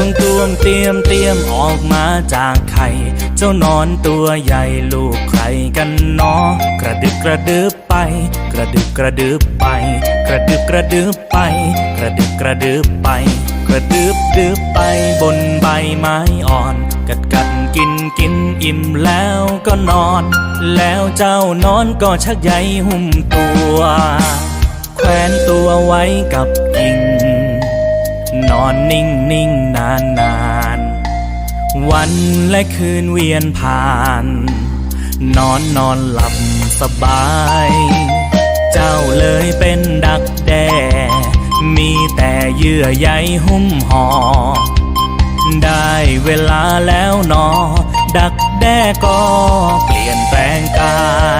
ตุ้มตุ้มเตรียมเตรียมออกมาจากไข่เจ้านอนตัวใหญ่ลูกใครกันเนอกระดึบกระดึบไป กระดึบกระดึบไป กระดึบกระดึบไป กระดึบกระดึบไป กระดึบดึบไปบนใบไม้อ่อน กัดกัดกินกินอิ่มแล้วก็นอน แล้วเจ้านอนก็ชักใยหุ้มตัว แขวนตัวไว้กับกิ่ง นอนนิ่งนิ่งนานนานวันและคืนเวียนผ่าน นอนนอนหลับสบาย เจ้าเลยเป็นดักแด้มีแต่เยื่อใยหุ้มห่อได้เวลาแล้วนอ ดักแด้ก็เปลี่ยนแปลงกาย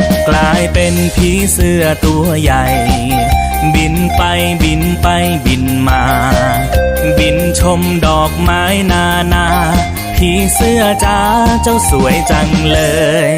กลายเป็นผีเสื้อตัวใหญ่ บินไปบินไปบินมา บินชมดอกไม้นานา ผีเสื้อจ้าเจ้าสวยจังเลย